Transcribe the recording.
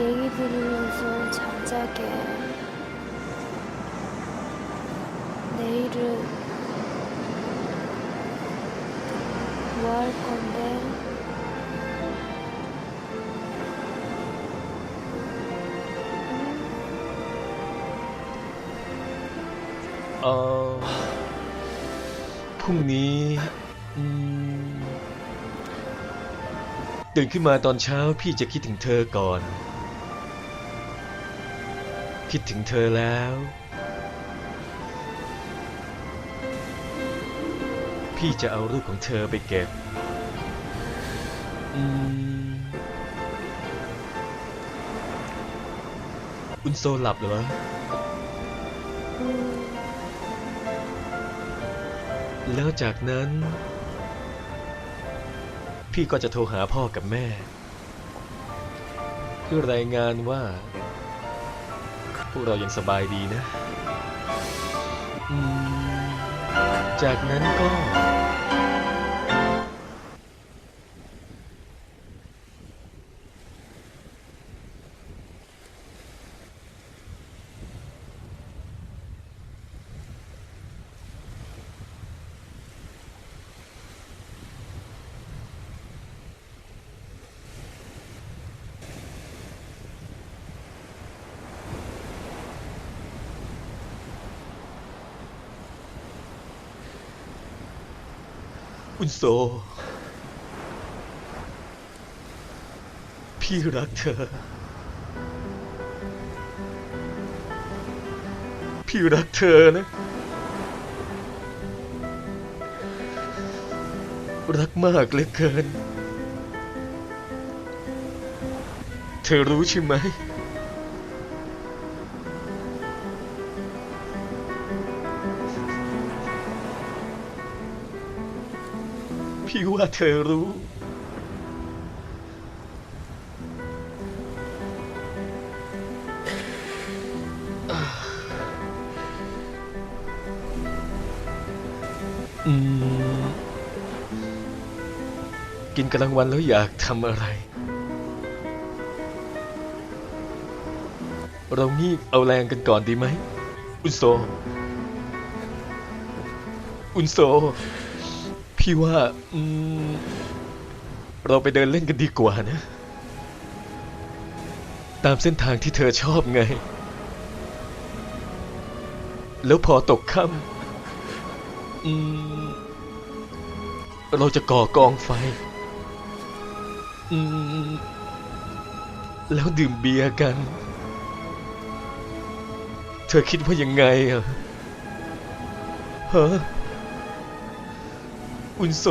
얘기 들으면서 잠자게. 내일은 뭐 할 건데? 음, เออพรุ่งนี้อืมตื่นขึ้นมาตอนเช้าพี่จะคิดถึงเธอก่อน คิดถึงเธอแล้ว พี่จะเอารูปของเธอไปเก็บ อืม อุนโซหลับเหรอ,แล้วจากนั้น พี่ก็จะโทรหาพ่อกับแม่ เพื่อรายงานว่า พวกเรายังสบายดีนะ จากนั้นก็ อุนโซ พี่รักเธอ พี่รักเธอนะ รักมากเหลือเกิน เธอรู้ใช่ไหม พี่ว่าเธอรู้ อืม กินกลางวันแล้วอยากทำอะไร เรางีบเอาแรงกันก่อนดีไหม อุนโซ อุนโซ พี่ว่าอืมเราไปเดินเล่นกันดีกว่านะ ตามเส้นทางที่เธอชอบไง แล้วพอตกค่ำอืมเราจะก่อกองไฟ อืม แล้วดื่มเบียร์กัน เธอคิดว่ายังไงอะฮะ อุนโซ